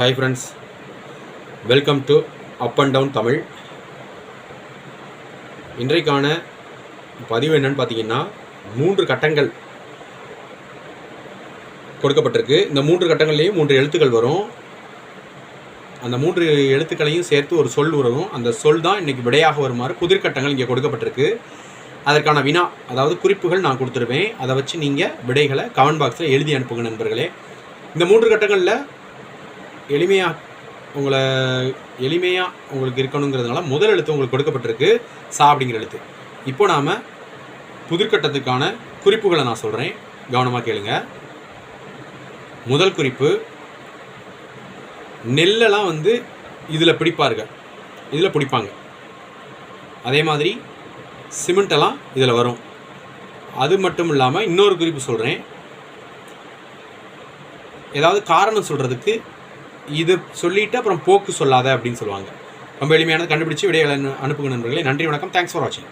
Hi friends welcome to up and down Tamil இன்றைக்கான பதிவு என்னன்னு பார்த்தீங்கன்னா மூன்று கட்டங்கள் கொடுக்கப்பட்டிருக்கு. இந்த மூன்று கட்டங்கள்லேயும் மூன்று எழுத்துக்கள் வரும். அந்த மூன்று எழுத்துக்களையும் சேர்த்து ஒரு சொல் வரும் அந்த சொல் தான் இன்றைக்கி விடையாக வருமாறு புதிர்கட்டங்கள் இங்கே கொடுக்கப்பட்டிருக்கு. அதற்கான வினா அதாவது குறிப்புகள் நான் கொடுத்துருவேன். அதை வச்சு நீங்கள் விடைகளை கமெண்ட் பாக்ஸில் எழுதி அனுப்புங்க நண்பர்களே. இந்த மூன்று கட்டங்களில் எளிமையாக உங்களை எளிமையாக உங்களுக்கு இருக்கணுங்கிறதுனால முதல் எழுத்து உங்களுக்கு கொடுக்கப்பட்டிருக்கு சா அப்படிங்கிற எழுத்து. இப்போ நாம் புதிர்கட்டத்துக்கான குறிப்புகளை நான் சொல்கிறேன் கவனமாக கேளுங்க. முதல் குறிப்பு நெல்லெல்லாம் வந்து இதில் பிடிப்பார்கள். இதில் பிடிப்பாங்க. அதே மாதிரி சிமெண்ட்டெல்லாம் இதில் வரும். அது மட்டும் இல்லாமல் இன்னொரு குறிப்பு சொல்கிறேன் ஏதாவது காரணம் சொல்கிறதுக்கு இது சொல்லிட்டு அப்புறம் போக்கு சொல்லாத அப்படின்னு சொல்லுவாங்க. ரொம்ப எளிமையானது கண்டுபிடிச்சு விடைகளை அனுப்புங்க நண்பர்களே. நன்றி வணக்கம். தேங்க்ஸ் ஃபார் வாட்சிங்